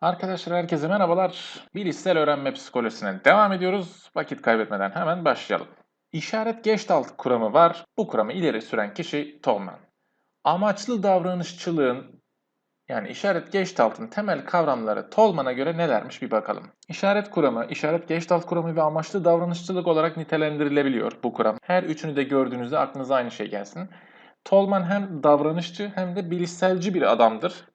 Arkadaşlar herkese merhabalar. Bilişsel öğrenme psikolojisine devam ediyoruz. Vakit kaybetmeden hemen başlayalım. İşaret Gestalt kuramı var. Bu kuramı ileri süren kişi Tolman. Amaçlı davranışçılığın yani işaret Gestalt'ın temel kavramları Tolman'a göre nelermiş bir bakalım. İşaret kuramı, işaret Gestalt kuramı ve amaçlı davranışçılık olarak nitelendirilebiliyor bu kuram. Her üçünü de gördüğünüzde aklınıza aynı şey gelsin. Tolman hem davranışçı hem de bilişselci bir adamdır.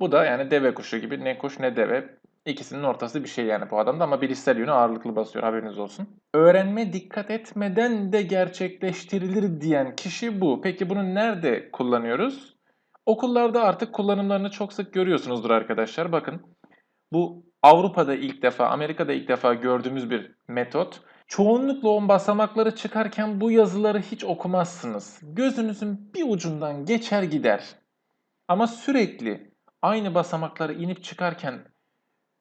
Bu da yani deve kuşu gibi ne kuş ne deve. İkisinin ortası bir şey yani bu adamda ama bilişsel yönü ağırlıklı basıyor haberiniz olsun. Öğrenme dikkat etmeden de gerçekleştirilir diyen kişi bu. Peki bunu nerede kullanıyoruz? Okullarda artık kullanımlarını çok sık görüyorsunuzdur arkadaşlar. Bakın bu Avrupa'da ilk defa, Amerika'da ilk defa gördüğümüz bir metot. Çoğunlukla on basamakları çıkarken bu yazıları hiç okumazsınız. Gözünüzün bir ucundan geçer gider. Ama sürekli aynı basamakları inip çıkarken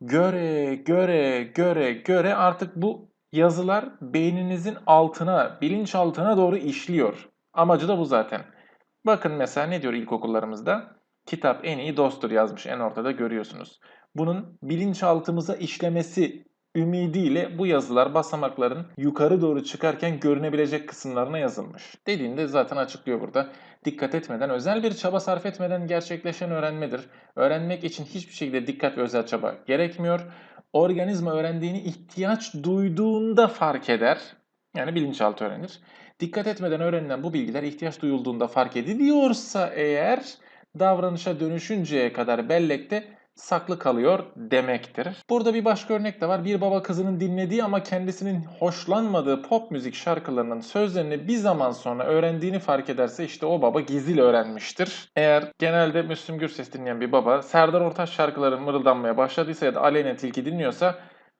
göre göre göre göre artık bu yazılar beyninizin altına, bilinçaltına doğru işliyor. Amacı da bu zaten. Bakın mesela ne diyor ilkokullarımızda? Kitap en iyi dosttur yazmış en ortada görüyorsunuz. Bunun bilinçaltımıza işlemesi ümidiyle bu yazılar basamakların yukarı doğru çıkarken görünebilecek kısımlarına yazılmış. Dediğinde zaten açıklıyor burada. Dikkat etmeden, özel bir çaba sarf etmeden gerçekleşen öğrenmedir. Öğrenmek için hiçbir şekilde dikkat ve özel çaba gerekmiyor. Organizma öğrendiğini ihtiyaç duyduğunda fark eder. Yani bilinçaltı öğrenir. Dikkat etmeden öğrenilen bu bilgiler ihtiyaç duyulduğunda fark ediliyorsa eğer davranışa dönüşünceye kadar bellekte saklı kalıyor demektir. Burada bir başka örnek de var. Bir baba kızının dinlediği ama kendisinin hoşlanmadığı pop müzik şarkılarının sözlerini bir zaman sonra öğrendiğini fark ederse işte o baba gizli öğrenmiştir. Eğer genelde Müslüm Gürses dinleyen bir baba Serdar Ortaç şarkıları mırıldanmaya başladıysa ya da Aleyna Tilki dinliyorsa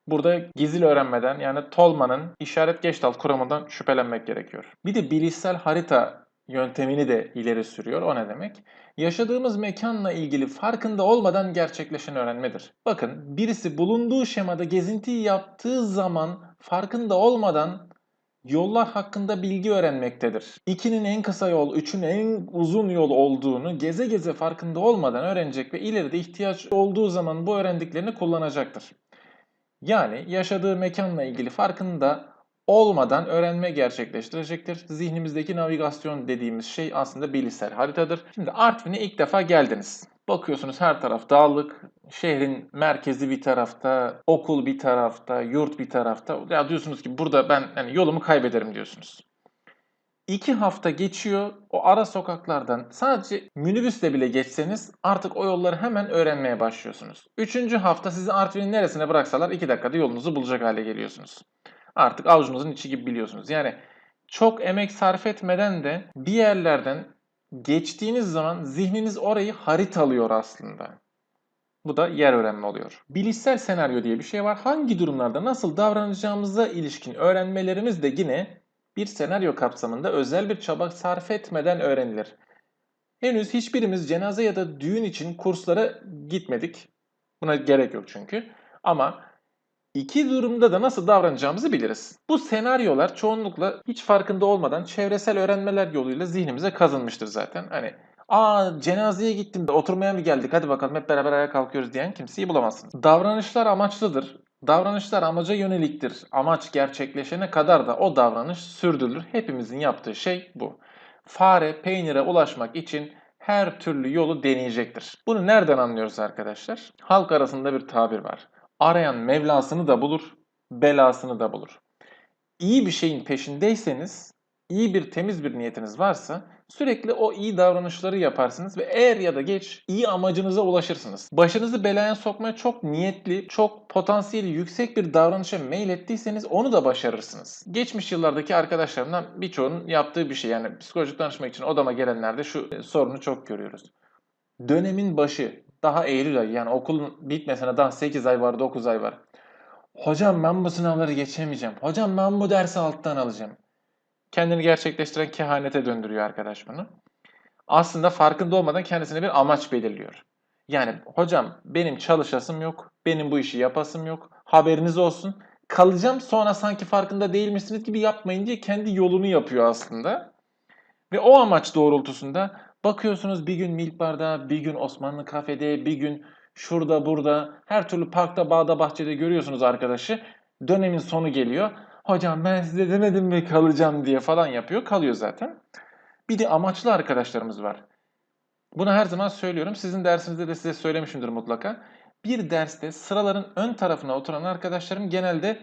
Burada gizli öğrenmeden yani Tolman'ın işaret Gestalt kuramından şüphelenmek gerekiyor. Bir de bilişsel harita yöntemini de ileri sürüyor. O ne demek? Yaşadığımız mekanla ilgili farkında olmadan gerçekleşen öğrenmedir. Bakın birisi bulunduğu şemada gezinti yaptığı zaman farkında olmadan yollar hakkında bilgi öğrenmektedir. 2'nin en kısa yol, 3'ün en uzun yol olduğunu geze geze farkında olmadan öğrenecek ve ileride ihtiyaç olduğu zaman bu öğrendiklerini kullanacaktır. Yani yaşadığı mekanla ilgili farkında olmadan öğrenme gerçekleştirecektir. Zihnimizdeki navigasyon dediğimiz şey aslında bilişsel haritadır. Şimdi Artvin'e ilk defa geldiniz. Bakıyorsunuz her taraf dağlık, şehrin merkezi bir tarafta, okul bir tarafta, yurt bir tarafta. Ya diyorsunuz ki burada ben yani yolumu kaybederim diyorsunuz. İki hafta geçiyor. O ara sokaklardan sadece minibüsle bile geçseniz artık o yolları hemen öğrenmeye başlıyorsunuz. Üçüncü hafta sizi Artvin'in neresine bıraksalar iki dakikada yolunuzu bulacak hale geliyorsunuz. Artık avucunuzun içi gibi biliyorsunuz. Yani çok emek sarf etmeden de bir yerlerden geçtiğiniz zaman zihniniz orayı haritalıyor aslında. Bu da yer öğrenme oluyor. Bilişsel senaryo diye bir şey var. Hangi durumlarda nasıl davranacağımıza ilişkin öğrenmelerimiz de yine bir senaryo kapsamında özel bir çaba sarf etmeden öğrenilir. Henüz hiçbirimiz cenaze ya da düğün için kurslara gitmedik. Buna gerek yok çünkü. Ama iki durumda da nasıl davranacağımızı biliriz. Bu senaryolar çoğunlukla hiç farkında olmadan çevresel öğrenmeler yoluyla zihnimize kazınmıştır zaten. Hani aa cenazeye gittim de oturmaya mı geldik hadi bakalım hep beraber ayağa kalkıyoruz diyen kimseyi bulamazsınız. Davranışlar amaçlıdır. Davranışlar amaca yöneliktir. Amaç gerçekleşene kadar da o davranış sürdürülür. Hepimizin yaptığı şey bu. Fare peynire ulaşmak için her türlü yolu deneyecektir. Bunu nereden anlıyoruz arkadaşlar? Halk arasında bir tabir var. Arayan Mevlasını da bulur, belasını da bulur. İyi bir şeyin peşindeyseniz, iyi bir temiz bir niyetiniz varsa sürekli o iyi davranışları yaparsınız ve eğer ya da geç iyi amacınıza ulaşırsınız. Başınızı belaya sokmaya çok niyetli, çok potansiyeli yüksek bir davranışa meylettiyseniz onu da başarırsınız. Geçmiş yıllardaki arkadaşlarımdan birçoğunun yaptığı bir şey yani psikolojik danışmak için odama gelenlerde şu e, sorunu çok görüyoruz. Dönemin başı daha Eylül ayı yani okulun bitmesine daha 8 ay var 9 ay var. Hocam ben bu sınavları geçemeyeceğim. Hocam ben bu dersi alttan alacağım kendini gerçekleştiren kehanete döndürüyor arkadaş bunu. Aslında farkında olmadan kendisine bir amaç belirliyor. Yani hocam benim çalışasım yok, benim bu işi yapasım yok, haberiniz olsun. Kalacağım sonra sanki farkında değilmişsiniz gibi yapmayın diye kendi yolunu yapıyor aslında. Ve o amaç doğrultusunda Bakıyorsunuz bir gün Milk Bar'da, bir gün Osmanlı Kafe'de, bir gün şurada burada, her türlü parkta, bağda, bahçede görüyorsunuz arkadaşı. Dönemin sonu geliyor. Hocam ben size demedim mi kalacağım diye falan yapıyor. Kalıyor zaten. Bir de amaçlı arkadaşlarımız var. Bunu her zaman söylüyorum. Sizin dersinizde de size söylemişimdir mutlaka. Bir derste sıraların ön tarafına oturan arkadaşlarım genelde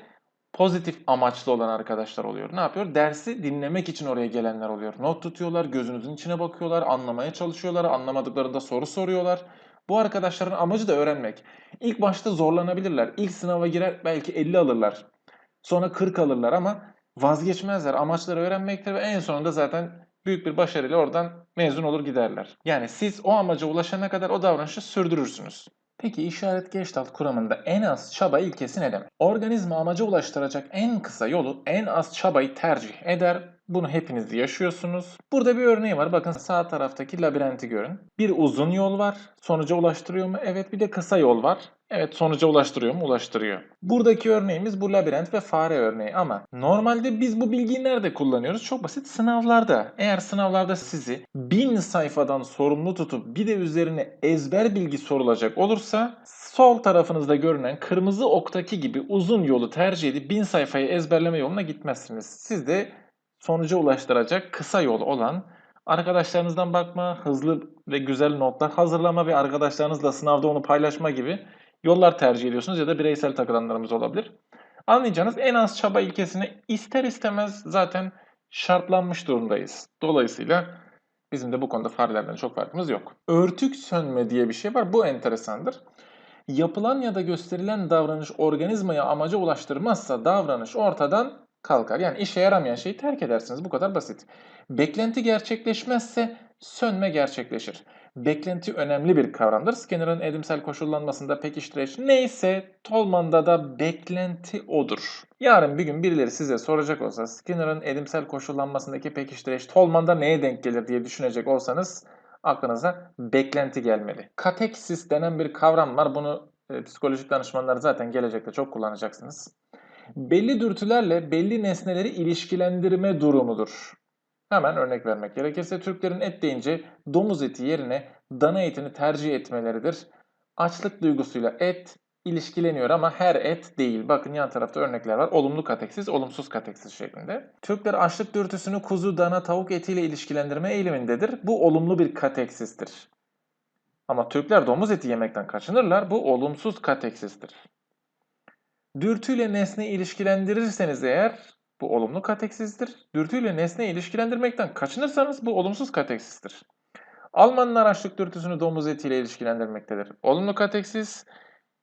pozitif amaçlı olan arkadaşlar oluyor. Ne yapıyor? Dersi dinlemek için oraya gelenler oluyor. Not tutuyorlar, gözünüzün içine bakıyorlar, anlamaya çalışıyorlar, anlamadıklarında soru soruyorlar. Bu arkadaşların amacı da öğrenmek. İlk başta zorlanabilirler. İlk sınava girer belki 50 alırlar. Sonra 40 alırlar ama vazgeçmezler. Amaçları öğrenmektir ve en sonunda zaten büyük bir başarıyla oradan mezun olur giderler. Yani siz o amaca ulaşana kadar o davranışı sürdürürsünüz. Peki işaret Gestalt kuramında en az çaba ilkesi ne demek? Organizma amaca ulaştıracak en kısa yolu en az çabayı tercih eder. Bunu hepiniz yaşıyorsunuz. Burada bir örneği var. Bakın sağ taraftaki labirenti görün. Bir uzun yol var. Sonuca ulaştırıyor mu? Evet bir de kısa yol var. Evet sonuca ulaştırıyor mu? Ulaştırıyor. Buradaki örneğimiz bu labirent ve fare örneği ama normalde biz bu bilgiyi nerede kullanıyoruz? Çok basit sınavlarda. Eğer sınavlarda sizi bin sayfadan sorumlu tutup bir de üzerine ezber bilgi sorulacak olursa sol tarafınızda görünen kırmızı oktaki gibi uzun yolu tercih edip bin sayfayı ezberleme yoluna gitmezsiniz. Siz de sonuca ulaştıracak kısa yol olan arkadaşlarınızdan bakma, hızlı ve güzel notlar hazırlama ve arkadaşlarınızla sınavda onu paylaşma gibi yollar tercih ediyorsunuz ya da bireysel takılanlarımız olabilir. Anlayacağınız en az çaba ilkesine ister istemez zaten şartlanmış durumdayız. Dolayısıyla bizim de bu konuda farelerden çok farkımız yok. Örtük sönme diye bir şey var. Bu enteresandır. Yapılan ya da gösterilen davranış organizmaya amaca ulaştırmazsa davranış ortadan kalkar. Yani işe yaramayan şeyi terk edersiniz. Bu kadar basit. Beklenti gerçekleşmezse sönme gerçekleşir. Beklenti önemli bir kavramdır. Skinner'ın edimsel koşullanmasında pekiştireç neyse Tolman'da da beklenti odur. Yarın bir gün birileri size soracak olsa Skinner'ın edimsel koşullanmasındaki pekiştireç Tolman'da neye denk gelir diye düşünecek olsanız aklınıza beklenti gelmeli. Kateksis denen bir kavram var. Bunu e, psikolojik danışmanlar zaten gelecekte çok kullanacaksınız. Belli dürtülerle belli nesneleri ilişkilendirme durumudur. Hemen örnek vermek gerekirse Türklerin et deyince domuz eti yerine dana etini tercih etmeleridir. Açlık duygusuyla et ilişkileniyor ama her et değil. Bakın yan tarafta örnekler var. Olumlu kateksiz, olumsuz kateksiz şeklinde. Türkler açlık dürtüsünü kuzu, dana, tavuk etiyle ilişkilendirme eğilimindedir. Bu olumlu bir kateksizdir. Ama Türkler domuz eti yemekten kaçınırlar. Bu olumsuz kateksizdir. Dürtüyle nesne ilişkilendirirseniz eğer bu olumlu kateksizdir. Dürtüyle nesne ilişkilendirmekten kaçınırsanız bu olumsuz kateksizdir. Almanlar açlık dürtüsünü domuz etiyle ilişkilendirmektedir. Olumlu kateksiz.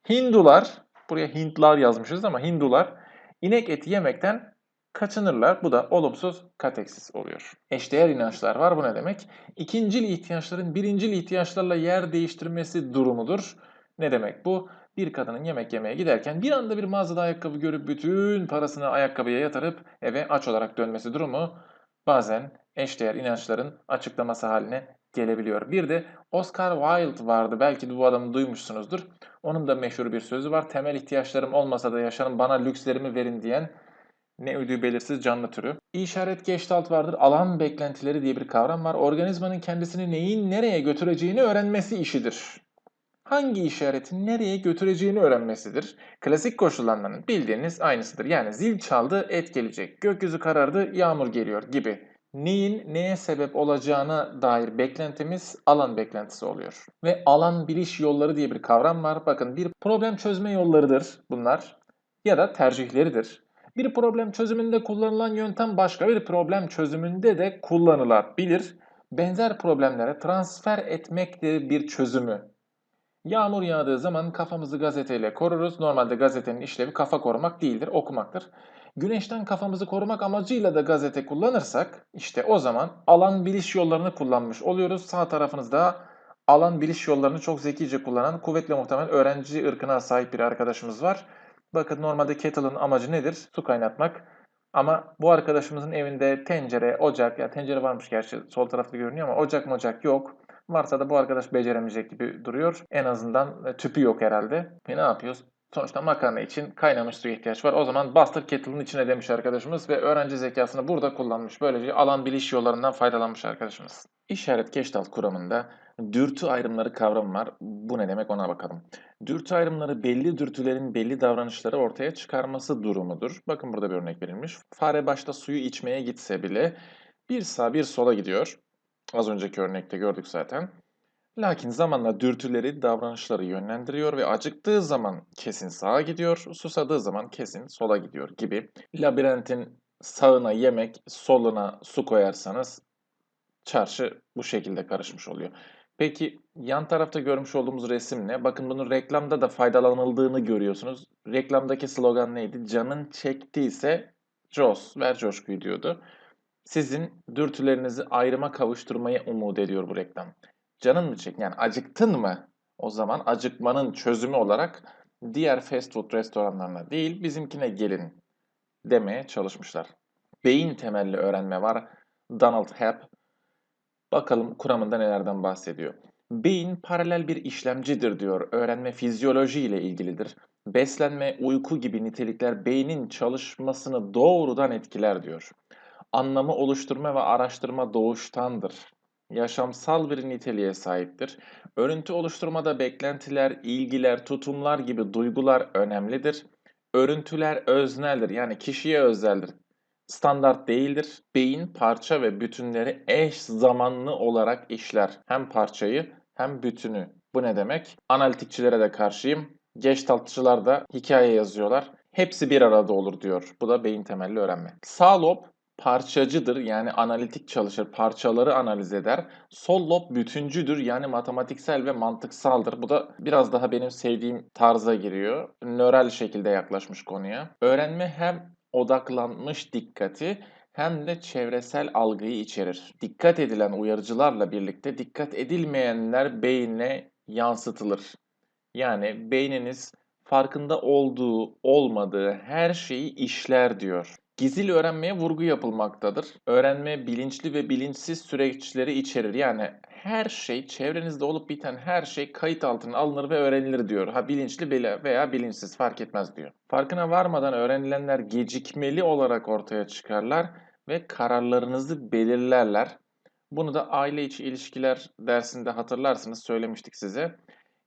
Hindular, buraya Hintlar yazmışız ama Hindular inek eti yemekten kaçınırlar. Bu da olumsuz kateksiz oluyor. Eşdeğer inançlar var. Bu ne demek? İkincil ihtiyaçların birincil ihtiyaçlarla yer değiştirmesi durumudur. Ne demek bu? Bir kadının yemek yemeye giderken bir anda bir mağazada ayakkabı görüp bütün parasını ayakkabıya yatırıp eve aç olarak dönmesi durumu bazen eşdeğer inançların açıklaması haline gelebiliyor. Bir de Oscar Wilde vardı. Belki de bu adamı duymuşsunuzdur. Onun da meşhur bir sözü var. Temel ihtiyaçlarım olmasa da yaşarım bana lükslerimi verin diyen ne ödüğü belirsiz canlı türü. İşaret geçtalt vardır. Alan beklentileri diye bir kavram var. Organizmanın kendisini neyin nereye götüreceğini öğrenmesi işidir hangi işaretin nereye götüreceğini öğrenmesidir. Klasik koşullanmanın bildiğiniz aynısıdır. Yani zil çaldı, et gelecek, gökyüzü karardı, yağmur geliyor gibi. Neyin neye sebep olacağına dair beklentimiz alan beklentisi oluyor. Ve alan biliş yolları diye bir kavram var. Bakın bir problem çözme yollarıdır bunlar ya da tercihleridir. Bir problem çözümünde kullanılan yöntem başka bir problem çözümünde de kullanılabilir. Benzer problemlere transfer etmektir bir çözümü. Yağmur yağdığı zaman kafamızı gazeteyle koruruz. Normalde gazetenin işlevi kafa korumak değildir, okumaktır. Güneşten kafamızı korumak amacıyla da gazete kullanırsak işte o zaman alan biliş yollarını kullanmış oluyoruz. Sağ tarafınızda alan biliş yollarını çok zekice kullanan kuvvetle muhtemel öğrenci ırkına sahip bir arkadaşımız var. Bakın normalde kettle'ın amacı nedir? Su kaynatmak. Ama bu arkadaşımızın evinde tencere, ocak, ya tencere varmış gerçi sol tarafta görünüyor ama ocak mocak yok. Varsa da bu arkadaş beceremeyecek gibi duruyor. En azından e, tüpü yok herhalde. E ne yapıyoruz? Sonuçta makarna için kaynamış suya ihtiyaç var. O zaman bastır kettle'ın içine demiş arkadaşımız ve öğrenci zekasını burada kullanmış. Böylece alan biliş yollarından faydalanmış arkadaşımız. İşaret Gestalt kuramında dürtü ayrımları kavramı var. Bu ne demek ona bakalım. Dürtü ayrımları belli dürtülerin belli davranışları ortaya çıkarması durumudur. Bakın burada bir örnek verilmiş. Fare başta suyu içmeye gitse bile bir sağ bir sola gidiyor. Az önceki örnekte gördük zaten. Lakin zamanla dürtüleri, davranışları yönlendiriyor ve acıktığı zaman kesin sağa gidiyor, susadığı zaman kesin sola gidiyor gibi. Labirentin sağına yemek, soluna su koyarsanız çarşı bu şekilde karışmış oluyor. Peki yan tarafta görmüş olduğumuz resim ne? Bakın bunun reklamda da faydalanıldığını görüyorsunuz. Reklamdaki slogan neydi? Canın çektiyse Jos, ver coşkuyu diyordu. Sizin dürtülerinizi ayrıma kavuşturmayı umut ediyor bu reklam. Canın mı çek? Yani acıktın mı? O zaman acıkmanın çözümü olarak diğer fast food restoranlarına değil bizimkine gelin demeye çalışmışlar. Beyin temelli öğrenme var. Donald Hebb. Bakalım kuramında nelerden bahsediyor. Beyin paralel bir işlemcidir diyor. Öğrenme fizyoloji ile ilgilidir. Beslenme, uyku gibi nitelikler beynin çalışmasını doğrudan etkiler diyor. Anlamı oluşturma ve araştırma doğuştandır. Yaşamsal bir niteliğe sahiptir. Örüntü oluşturmada beklentiler, ilgiler, tutumlar gibi duygular önemlidir. Örüntüler özneldir yani kişiye özeldir. Standart değildir. Beyin parça ve bütünleri eş zamanlı olarak işler. Hem parçayı hem bütünü. Bu ne demek? Analitikçilere de karşıyım. Gestaltçılar da hikaye yazıyorlar. Hepsi bir arada olur diyor. Bu da beyin temelli öğrenme. Sağ lob parçacıdır yani analitik çalışır, parçaları analiz eder. Sol lob bütüncüdür yani matematiksel ve mantıksaldır. Bu da biraz daha benim sevdiğim tarza giriyor. Nörel şekilde yaklaşmış konuya. Öğrenme hem odaklanmış dikkati hem de çevresel algıyı içerir. Dikkat edilen uyarıcılarla birlikte dikkat edilmeyenler beyne yansıtılır. Yani beyniniz farkında olduğu, olmadığı her şeyi işler diyor. Gizli öğrenmeye vurgu yapılmaktadır. Öğrenme bilinçli ve bilinçsiz süreçleri içerir. Yani her şey, çevrenizde olup biten her şey kayıt altına alınır ve öğrenilir diyor. Ha bilinçli veya bilinçsiz fark etmez diyor. Farkına varmadan öğrenilenler gecikmeli olarak ortaya çıkarlar ve kararlarınızı belirlerler. Bunu da aile içi ilişkiler dersinde hatırlarsınız söylemiştik size.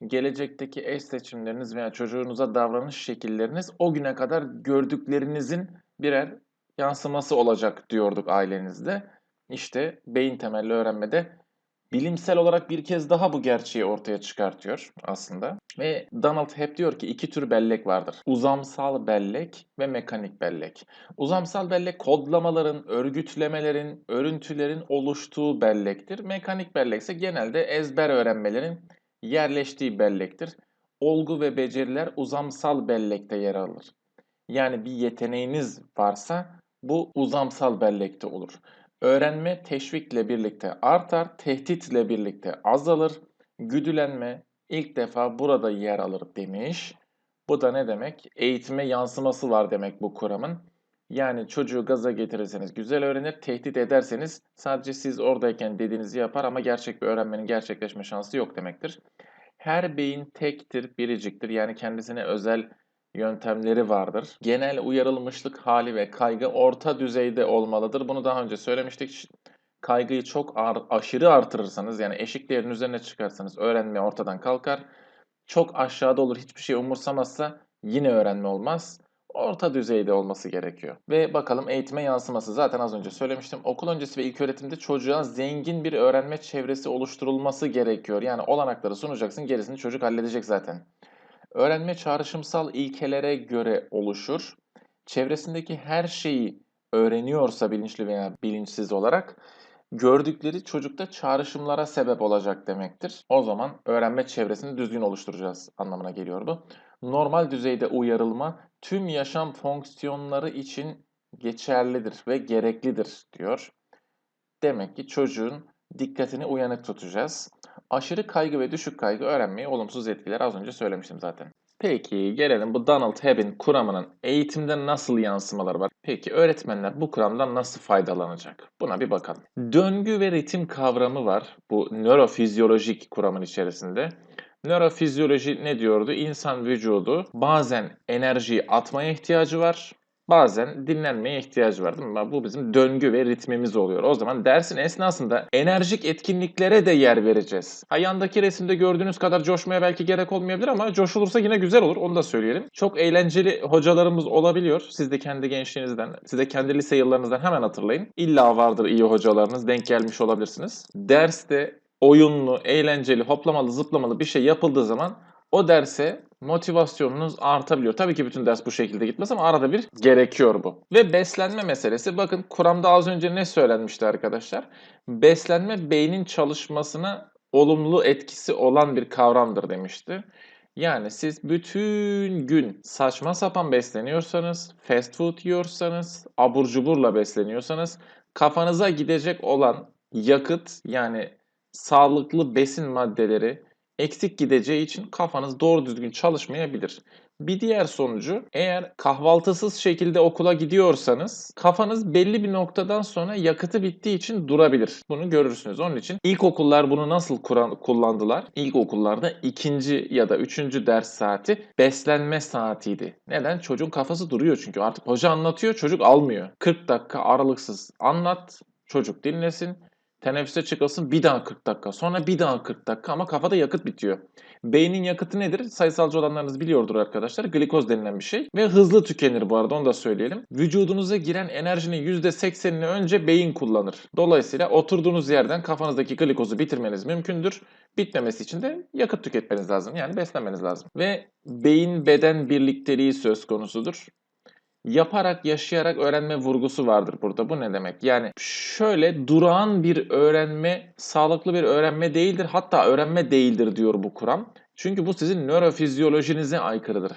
Gelecekteki eş seçimleriniz veya çocuğunuza davranış şekilleriniz o güne kadar gördüklerinizin birer yansıması olacak diyorduk ailenizde. İşte beyin temelli öğrenmede bilimsel olarak bir kez daha bu gerçeği ortaya çıkartıyor aslında. Ve Donald hep diyor ki iki tür bellek vardır. Uzamsal bellek ve mekanik bellek. Uzamsal bellek kodlamaların, örgütlemelerin, örüntülerin oluştuğu bellektir. Mekanik bellek ise genelde ezber öğrenmelerin yerleştiği bellektir. Olgu ve beceriler uzamsal bellekte yer alır. Yani bir yeteneğiniz varsa bu uzamsal bellekte olur. Öğrenme teşvikle birlikte artar, tehditle birlikte azalır. Güdülenme ilk defa burada yer alır demiş. Bu da ne demek? Eğitime yansıması var demek bu kuramın. Yani çocuğu gaza getirirseniz güzel öğrenir, tehdit ederseniz sadece siz oradayken dediğinizi yapar ama gerçek bir öğrenmenin gerçekleşme şansı yok demektir. Her beyin tektir, biriciktir. Yani kendisine özel yöntemleri vardır. Genel uyarılmışlık hali ve kaygı orta düzeyde olmalıdır. Bunu daha önce söylemiştik. Kaygıyı çok aşırı artırırsanız yani eşik değerin üzerine çıkarsanız öğrenme ortadan kalkar. Çok aşağıda olur hiçbir şey umursamazsa yine öğrenme olmaz. Orta düzeyde olması gerekiyor. Ve bakalım eğitime yansıması. Zaten az önce söylemiştim. Okul öncesi ve ilk öğretimde çocuğa zengin bir öğrenme çevresi oluşturulması gerekiyor. Yani olanakları sunacaksın gerisini çocuk halledecek zaten. Öğrenme çağrışımsal ilkelere göre oluşur. Çevresindeki her şeyi öğreniyorsa bilinçli veya bilinçsiz olarak gördükleri çocukta çağrışımlara sebep olacak demektir. O zaman öğrenme çevresini düzgün oluşturacağız anlamına geliyor bu. Normal düzeyde uyarılma tüm yaşam fonksiyonları için geçerlidir ve gereklidir diyor. Demek ki çocuğun dikkatini uyanık tutacağız. Aşırı kaygı ve düşük kaygı öğrenmeyi olumsuz etkiler. Az önce söylemiştim zaten. Peki gelelim bu Donald Hebb'in kuramının eğitimde nasıl yansımaları var? Peki öğretmenler bu kuramdan nasıl faydalanacak? Buna bir bakalım. Döngü ve ritim kavramı var bu nörofizyolojik kuramın içerisinde. Nörofizyoloji ne diyordu? İnsan vücudu bazen enerjiyi atmaya ihtiyacı var. Bazen dinlenmeye ihtiyacı var değil mi? Bu bizim döngü ve ritmimiz oluyor. O zaman dersin esnasında enerjik etkinliklere de yer vereceğiz. Ha yandaki resimde gördüğünüz kadar coşmaya belki gerek olmayabilir ama coşulursa yine güzel olur. Onu da söyleyelim. Çok eğlenceli hocalarımız olabiliyor. Siz de kendi gençliğinizden, siz de kendi lise yıllarınızdan hemen hatırlayın. İlla vardır iyi hocalarınız. Denk gelmiş olabilirsiniz. Derste oyunlu, eğlenceli, hoplamalı, zıplamalı bir şey yapıldığı zaman o derse motivasyonunuz artabiliyor. Tabii ki bütün ders bu şekilde gitmez ama arada bir gerekiyor bu. Ve beslenme meselesi. Bakın Kur'an'da az önce ne söylenmişti arkadaşlar? Beslenme beynin çalışmasına olumlu etkisi olan bir kavramdır demişti. Yani siz bütün gün saçma sapan besleniyorsanız, fast food yiyorsanız, abur cuburla besleniyorsanız kafanıza gidecek olan yakıt yani sağlıklı besin maddeleri eksik gideceği için kafanız doğru düzgün çalışmayabilir. Bir diğer sonucu eğer kahvaltısız şekilde okula gidiyorsanız kafanız belli bir noktadan sonra yakıtı bittiği için durabilir. Bunu görürsünüz. Onun için ilkokullar bunu nasıl kuran, kullandılar? İlkokullarda ikinci ya da üçüncü ders saati beslenme saatiydi. Neden? Çocuğun kafası duruyor çünkü artık hoca anlatıyor çocuk almıyor. 40 dakika aralıksız anlat çocuk dinlesin. Teneffüse çıkılsın bir daha 40 dakika. Sonra bir daha 40 dakika ama kafada yakıt bitiyor. Beynin yakıtı nedir? Sayısalcı olanlarınız biliyordur arkadaşlar. Glikoz denilen bir şey. Ve hızlı tükenir bu arada onu da söyleyelim. Vücudunuza giren enerjinin %80'ini önce beyin kullanır. Dolayısıyla oturduğunuz yerden kafanızdaki glikozu bitirmeniz mümkündür. Bitmemesi için de yakıt tüketmeniz lazım. Yani beslenmeniz lazım. Ve beyin beden birlikteliği söz konusudur yaparak yaşayarak öğrenme vurgusu vardır burada. Bu ne demek? Yani şöyle durağan bir öğrenme sağlıklı bir öğrenme değildir. Hatta öğrenme değildir diyor bu kuram. Çünkü bu sizin nörofizyolojinize aykırıdır.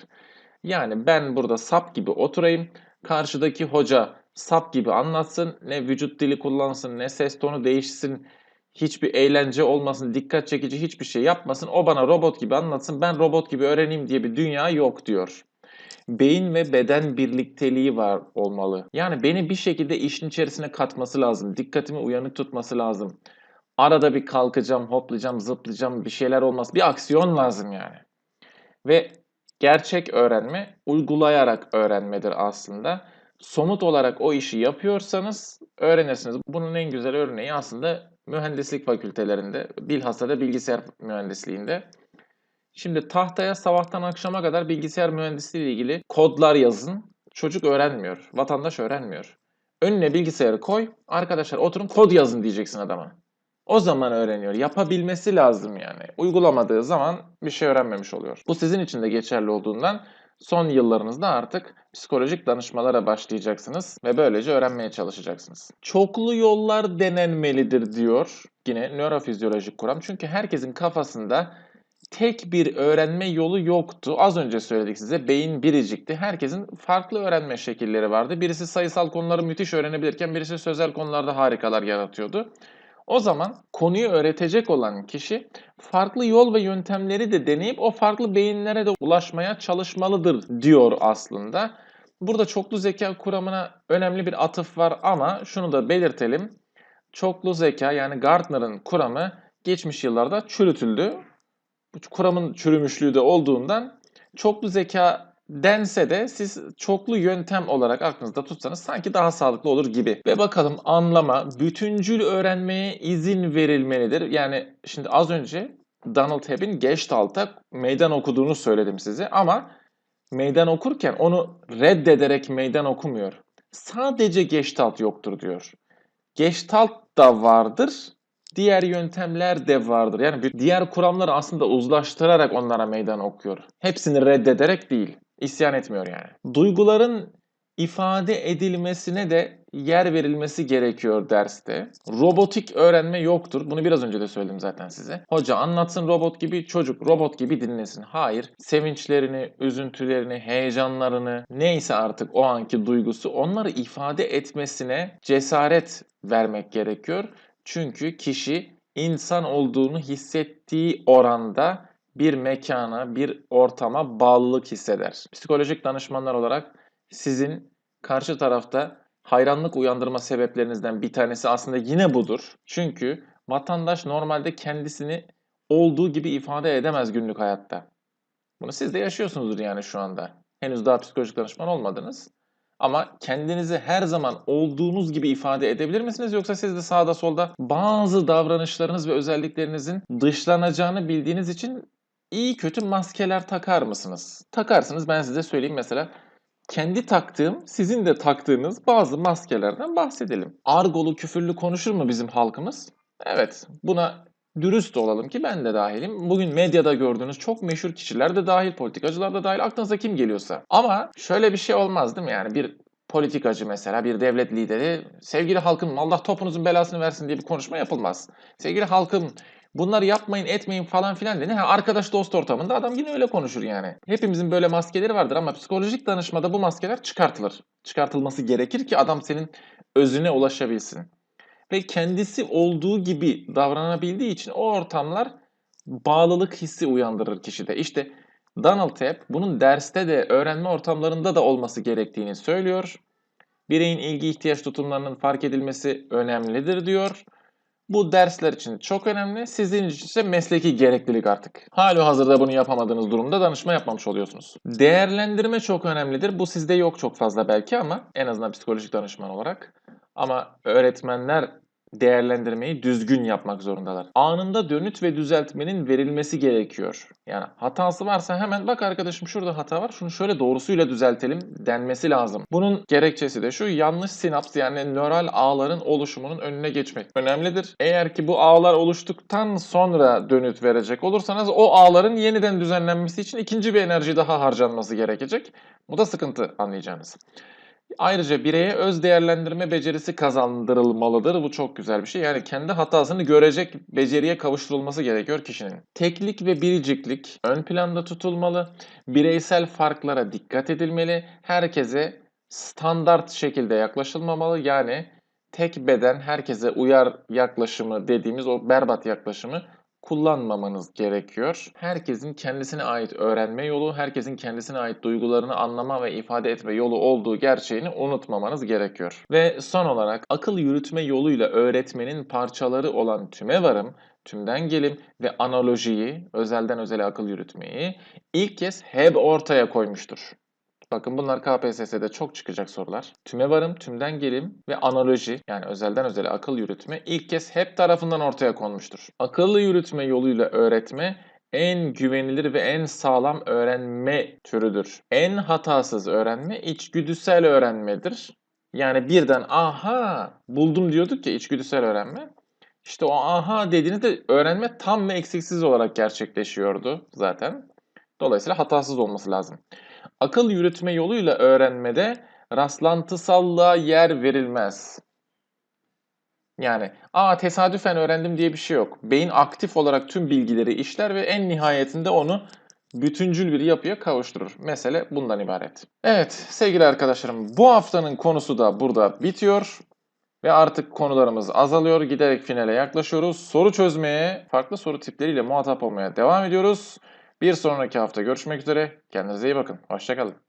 Yani ben burada sap gibi oturayım. Karşıdaki hoca sap gibi anlatsın. Ne vücut dili kullansın, ne ses tonu değişsin. Hiçbir eğlence olmasın, dikkat çekici hiçbir şey yapmasın. O bana robot gibi anlatsın. Ben robot gibi öğreneyim diye bir dünya yok diyor beyin ve beden birlikteliği var olmalı. Yani beni bir şekilde işin içerisine katması lazım. Dikkatimi uyanık tutması lazım. Arada bir kalkacağım, hoplayacağım, zıplayacağım, bir şeyler olmaz. Bir aksiyon lazım yani. Ve gerçek öğrenme uygulayarak öğrenmedir aslında. Somut olarak o işi yapıyorsanız öğrenirsiniz. Bunun en güzel örneği aslında mühendislik fakültelerinde, bilhassa da bilgisayar mühendisliğinde. Şimdi tahtaya sabahtan akşama kadar bilgisayar mühendisliği ile ilgili kodlar yazın. Çocuk öğrenmiyor. Vatandaş öğrenmiyor. Önüne bilgisayarı koy. Arkadaşlar oturun kod yazın diyeceksin adama. O zaman öğreniyor. Yapabilmesi lazım yani. Uygulamadığı zaman bir şey öğrenmemiş oluyor. Bu sizin için de geçerli olduğundan son yıllarınızda artık psikolojik danışmalara başlayacaksınız ve böylece öğrenmeye çalışacaksınız. Çoklu yollar denenmelidir diyor yine nörofizyolojik kuram. Çünkü herkesin kafasında tek bir öğrenme yolu yoktu. Az önce söyledik size beyin biricikti. Herkesin farklı öğrenme şekilleri vardı. Birisi sayısal konuları müthiş öğrenebilirken birisi sözel konularda harikalar yaratıyordu. O zaman konuyu öğretecek olan kişi farklı yol ve yöntemleri de deneyip o farklı beyinlere de ulaşmaya çalışmalıdır diyor aslında. Burada çoklu zeka kuramına önemli bir atıf var ama şunu da belirtelim. Çoklu zeka yani Gartner'ın kuramı geçmiş yıllarda çürütüldü kuramın çürümüşlüğü de olduğundan çoklu zeka dense de siz çoklu yöntem olarak aklınızda tutsanız sanki daha sağlıklı olur gibi. Ve bakalım anlama, bütüncül öğrenmeye izin verilmelidir. Yani şimdi az önce Donald Hebb'in Gestalt'a meydan okuduğunu söyledim size ama meydan okurken onu reddederek meydan okumuyor. Sadece Gestalt yoktur diyor. Gestalt da vardır diğer yöntemler de vardır. Yani diğer kuramları aslında uzlaştırarak onlara meydan okuyor. Hepsini reddederek değil. İsyan etmiyor yani. Duyguların ifade edilmesine de yer verilmesi gerekiyor derste. Robotik öğrenme yoktur. Bunu biraz önce de söyledim zaten size. Hoca anlatsın robot gibi, çocuk robot gibi dinlesin. Hayır. Sevinçlerini, üzüntülerini, heyecanlarını, neyse artık o anki duygusu onları ifade etmesine cesaret vermek gerekiyor. Çünkü kişi insan olduğunu hissettiği oranda bir mekana, bir ortama bağlılık hisseder. Psikolojik danışmanlar olarak sizin karşı tarafta hayranlık uyandırma sebeplerinizden bir tanesi aslında yine budur. Çünkü vatandaş normalde kendisini olduğu gibi ifade edemez günlük hayatta. Bunu siz de yaşıyorsunuzdur yani şu anda. Henüz daha psikolojik danışman olmadınız. Ama kendinizi her zaman olduğunuz gibi ifade edebilir misiniz? Yoksa siz de sağda solda bazı davranışlarınız ve özelliklerinizin dışlanacağını bildiğiniz için iyi kötü maskeler takar mısınız? Takarsınız ben size söyleyeyim mesela. Kendi taktığım, sizin de taktığınız bazı maskelerden bahsedelim. Argolu, küfürlü konuşur mu bizim halkımız? Evet, buna dürüst olalım ki ben de dahilim. Bugün medyada gördüğünüz çok meşhur kişiler de dahil, politikacılar da dahil, aklınıza kim geliyorsa. Ama şöyle bir şey olmaz değil mi? Yani bir politikacı mesela, bir devlet lideri, sevgili halkım Allah topunuzun belasını versin diye bir konuşma yapılmaz. Sevgili halkım bunları yapmayın etmeyin falan filan dedi. Ha, arkadaş dost ortamında adam yine öyle konuşur yani. Hepimizin böyle maskeleri vardır ama psikolojik danışmada bu maskeler çıkartılır. Çıkartılması gerekir ki adam senin özüne ulaşabilsin ve kendisi olduğu gibi davranabildiği için o ortamlar bağlılık hissi uyandırır kişide. İşte Donald Tapp bunun derste de öğrenme ortamlarında da olması gerektiğini söylüyor. Bireyin ilgi ihtiyaç tutumlarının fark edilmesi önemlidir diyor. Bu dersler için çok önemli. Sizin için ise mesleki gereklilik artık. Hali hazırda bunu yapamadığınız durumda danışma yapmamış oluyorsunuz. Değerlendirme çok önemlidir. Bu sizde yok çok fazla belki ama en azından psikolojik danışman olarak. Ama öğretmenler değerlendirmeyi düzgün yapmak zorundalar. Anında dönüt ve düzeltmenin verilmesi gerekiyor. Yani hatası varsa hemen bak arkadaşım şurada hata var şunu şöyle doğrusuyla düzeltelim denmesi lazım. Bunun gerekçesi de şu yanlış sinaps yani nöral ağların oluşumunun önüne geçmek önemlidir. Eğer ki bu ağlar oluştuktan sonra dönüt verecek olursanız o ağların yeniden düzenlenmesi için ikinci bir enerji daha harcanması gerekecek. Bu da sıkıntı anlayacağınız. Ayrıca bireye öz değerlendirme becerisi kazandırılmalıdır. Bu çok güzel bir şey. Yani kendi hatasını görecek beceriye kavuşturulması gerekiyor kişinin. Teklik ve biriciklik ön planda tutulmalı. Bireysel farklara dikkat edilmeli. Herkese standart şekilde yaklaşılmamalı. Yani tek beden herkese uyar yaklaşımı dediğimiz o berbat yaklaşımı kullanmamanız gerekiyor. Herkesin kendisine ait öğrenme yolu, herkesin kendisine ait duygularını anlama ve ifade etme yolu olduğu gerçeğini unutmamanız gerekiyor. Ve son olarak akıl yürütme yoluyla öğretmenin parçaları olan tümevarım, tümden gelim ve analojiyi, özelden özele akıl yürütmeyi ilk kez HEB ortaya koymuştur. Bakın bunlar KPSS'de çok çıkacak sorular. Tüme varım, tümden gelim ve analoji yani özelden özele akıl yürütme ilk kez hep tarafından ortaya konmuştur. Akıllı yürütme yoluyla öğretme en güvenilir ve en sağlam öğrenme türüdür. En hatasız öğrenme içgüdüsel öğrenmedir. Yani birden aha buldum diyorduk ya içgüdüsel öğrenme. İşte o aha dediğinizde öğrenme tam ve eksiksiz olarak gerçekleşiyordu zaten. Dolayısıyla hatasız olması lazım. Akıl yürütme yoluyla öğrenmede rastlantısallığa yer verilmez. Yani aa tesadüfen öğrendim diye bir şey yok. Beyin aktif olarak tüm bilgileri işler ve en nihayetinde onu bütüncül bir yapıya kavuşturur. Mesele bundan ibaret. Evet sevgili arkadaşlarım bu haftanın konusu da burada bitiyor. Ve artık konularımız azalıyor. Giderek finale yaklaşıyoruz. Soru çözmeye, farklı soru tipleriyle muhatap olmaya devam ediyoruz. Bir sonraki hafta görüşmek üzere. Kendinize iyi bakın. Hoşçakalın.